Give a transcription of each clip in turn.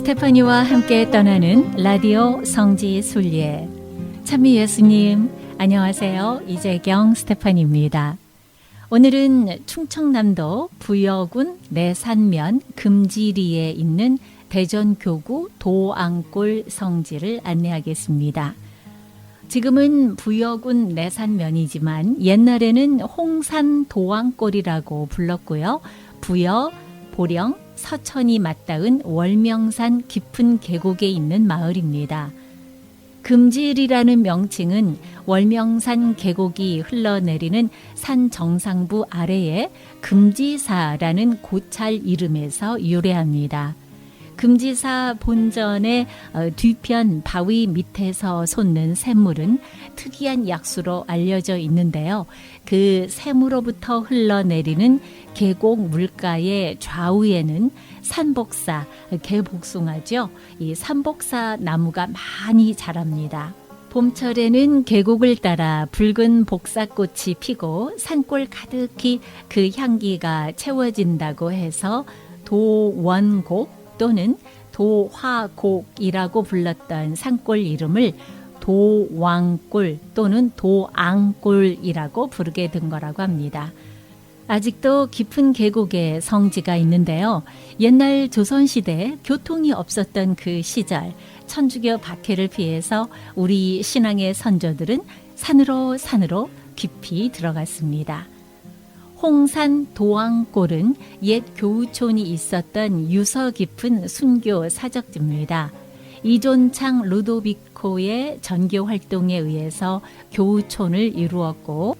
스테파니와 함께 떠나는 라디오 성지 순례 참미 예수님 안녕하세요 이재경 스테파니입니다. 오늘은 충청남도 부여군 내산면 금지리에 있는 대전교구 도앙골 성지를 안내하겠습니다. 지금은 부여군 내산면이지만 옛날에는 홍산 도앙골이라고 불렀고요. 부여, 보령, 서천이 맞닿은 월명산 깊은 계곡에 있는 마을입니다. 금질이라는 명칭은 월명산 계곡이 흘러내리는 산 정상부 아래에 금지사라는 고찰 이름에서 유래합니다. 금지사 본전의 어, 뒤편 바위 밑에서 솟는 샘물은 특이한 약수로 알려져 있는데요. 그 샘으로부터 흘러내리는 계곡 물가의 좌우에는 산복사, 개복숭아죠. 이 산복사 나무가 많이 자랍니다. 봄철에는 계곡을 따라 붉은 복사꽃이 피고 산골 가득히 그 향기가 채워진다고 해서 도원곡 또는 도화곡이라고 불렀던 산골 이름을 도왕골 또는 도앙골이라고 부르게 된 거라고 합니다. 아직도 깊은 계곡에 성지가 있는데요. 옛날 조선시대 교통이 없었던 그 시절 천주교 박해를 피해서 우리 신앙의 선조들은 산으로 산으로 깊이 들어갔습니다. 홍산 도왕골은 옛 교우촌이 있었던 유서 깊은 순교 사적지입니다. 이존창 루도비코의 전교 활동에 의해서 교우촌을 이루었고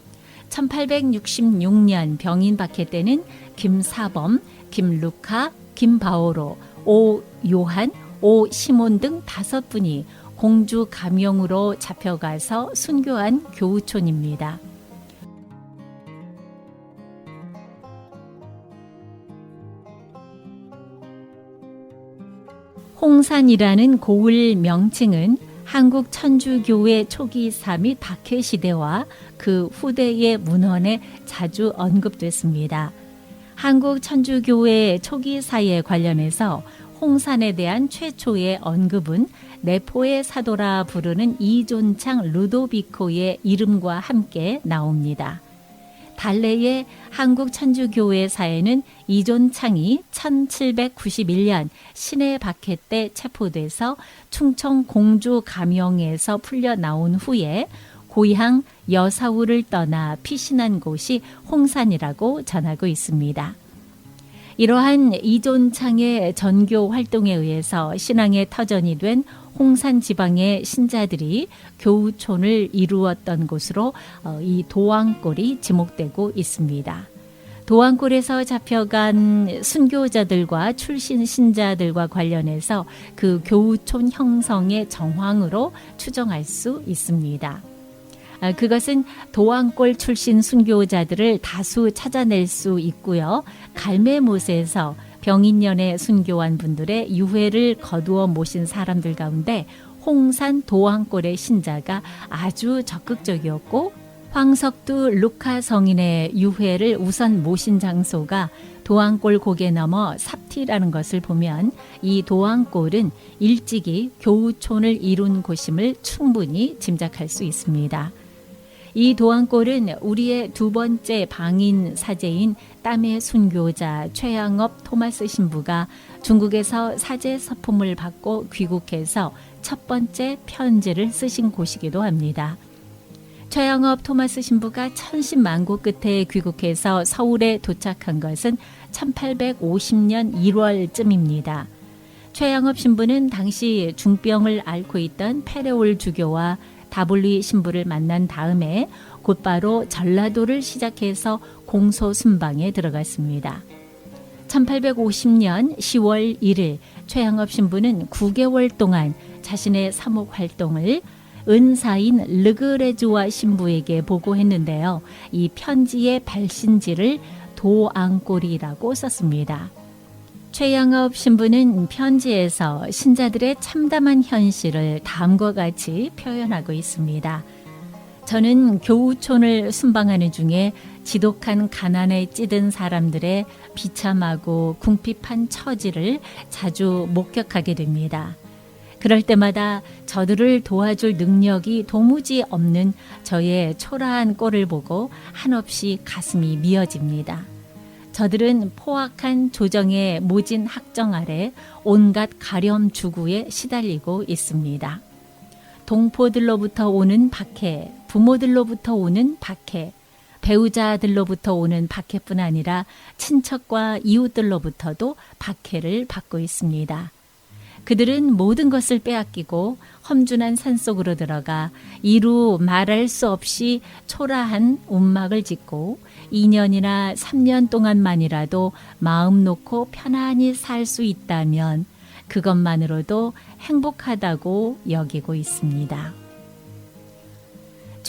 1866년 병인 박해 때는 김사범, 김루카, 김바오로, 오 요한, 오 시몬 등 다섯 분이 공주 감용으로 잡혀가서 순교한 교우촌입니다. 홍산이라는 고을 명칭은 한국 천주교회 초기 사 및 박해 시대와 그 후대의 문헌에 자주 언급됐습니다. 한국 천주교회 초기 사에 관련해서 홍산에 대한 최초의 언급은 내포의 사도라 부르는 이존창 루도비코의 이름과 함께 나옵니다. 달래의 한국 천주교회 사에는 이존창이 1791년 신해 박해 때 체포돼서 충청 공주 감영에서 풀려 나온 후에 고향 여사우를 떠나 피신한 곳이 홍산이라고 전하고 있습니다. 이러한 이존창의 전교 활동에 의해서 신앙의 터전이 된 홍산 지방의 신자들이 교우촌을 이루었던 곳으로 어, 이 도왕골이 지목되고 있습니다. 도왕골에서 잡혀간 순교자들과 출신 신자들과 관련해서 그 교우촌 형성의 정황으로 추정할 수 있습니다. 아, 그것은 도왕골 출신 순교자들을 다수 찾아낼 수 있고요. 갈매못에서 병인년에 순교한 분들의 유해를 거두어 모신 사람들 가운데 홍산 도왕골의 신자가 아주 적극적이었고 황석두 루카 성인의 유해를 우선 모신 장소가 도왕골 고개 넘어 삽티라는 것을 보면 이 도왕골은 일찍이 교우촌을 이룬 곳임을 충분히 짐작할 수 있습니다. 이 도안골은 우리의 두 번째 방인 사제인 땀의 순교자 최양업 토마스 신부가 중국에서 사제 서품을 받고 귀국해서 첫 번째 편지를 쓰신 곳이기도 합니다. 최양업 토마스 신부가 천신만고 끝에 귀국해서 서울에 도착한 것은 1850년 1월쯤입니다. 최양업 신부는 당시 중병을 앓고 있던 페레올 주교와 다블리 신부를 만난 다음에 곧바로 전라도를 시작해서 공소 순방에 들어갔습니다. 1850년 10월 1일 최양업 신부는 9개월 동안 자신의 사목 활동을 은사인 르그레주와 신부에게 보고했는데요. 이 편지의 발신지를 도앙골이라고 썼습니다. 최양업 신부는 편지에서 신자들의 참담한 현실을 다음과 같이 표현하고 있습니다. 저는 교우촌을 순방하는 중에 지독한 가난에 찌든 사람들의 비참하고 궁핍한 처지를 자주 목격하게 됩니다. 그럴 때마다 저들을 도와줄 능력이 도무지 없는 저의 초라한 꼴을 보고 한없이 가슴이 미어집니다. 저들은 포악한 조정의 모진 학정 아래 온갖 가렴 주구에 시달리고 있습니다. 동포들로부터 오는 박해, 부모들로부터 오는 박해, 배우자들로부터 오는 박해뿐 아니라 친척과 이웃들로부터도 박해를 받고 있습니다. 그들은 모든 것을 빼앗기고 험준한 산속으로 들어가 이루 말할 수 없이 초라한 움막을 짓고 2년이나 3년 동안만이라도 마음 놓고 편안히 살 수 있다면 그것만으로도 행복하다고 여기고 있습니다.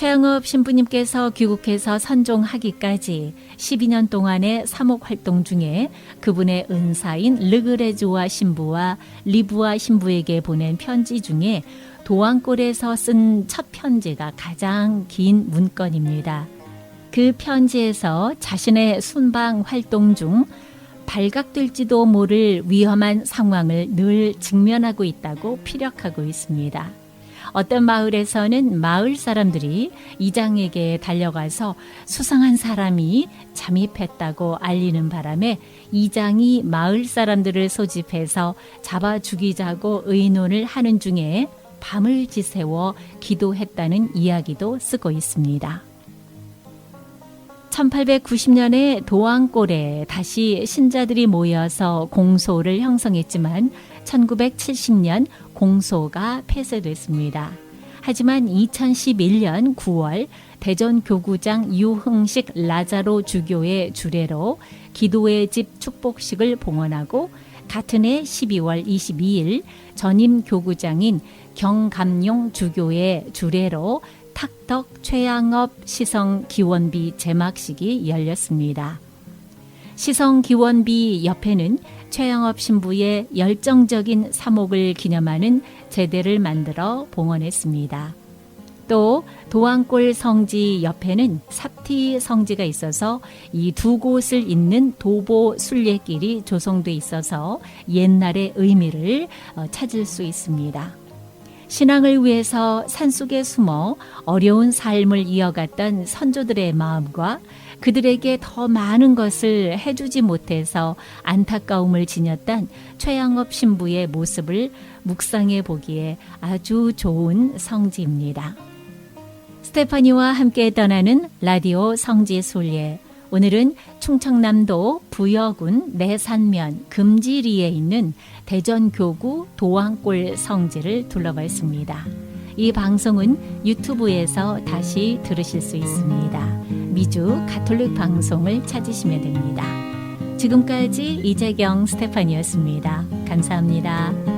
최영업 신부님께서 귀국해서 선종하기까지 12년 동안의 사목 활동 중에 그분의 은사인 르그레즈와 신부와 리브와 신부에게 보낸 편지 중에 도안골에서 쓴 첫 편지가 가장 긴 문건입니다. 그 편지에서 자신의 순방 활동 중 발각될지도 모를 위험한 상황을 늘 직면하고 있다고 피력하고 있습니다. 어떤 마을에서는 마을 사람들이 이장에게 달려가서 수상한 사람이 잠입했다고 알리는 바람에 이장이 마을 사람들을 소집해서 잡아 죽이자고 의논을 하는 중에 밤을 지새워 기도했다는 이야기도 쓰고 있습니다. 1890년에 도안골에 다시 신자들이 모여서 공소를 형성했지만 1970년 공소가 폐쇄됐습니다. 하지만 2011년 9월 대전 교구장 유흥식 라자로 주교의 주례로 기도의 집 축복식을 봉헌하고 같은 해 12월 22일 전임 교구장인 경감용 주교의 주례로 탁덕 최양업 시성 기원비 제막식이 열렸습니다. 시성 기원비 옆에는 최양업 신부의 열정적인 사목을 기념하는 제대를 만들어 봉헌했습니다. 또 도안골 성지 옆에는 삽티 성지가 있어서 이 두 곳을 잇는 도보 순례길이 조성돼 있어서 옛날의 의미를 어, 찾을 수 있습니다. 신앙을 위해서 산속에 숨어 어려운 삶을 이어갔던 선조들의 마음과 그들에게 더 많은 것을 해주지 못해서 안타까움을 지녔던 최양업 신부의 모습을 묵상해 보기에 아주 좋은 성지입니다. 스테파니와 함께 떠나는 라디오 성지 순례. 오늘은 충청남도 부여군 내산면 금지리에 있는 대전교구 도안골 성지를 둘러봤습니다. 이 방송은 유튜브에서 다시 들으실 수 있습니다. 미주 가톨릭 방송을 찾으시면 됩니다. 지금까지 이재경 스테판이었습니다. 감사합니다.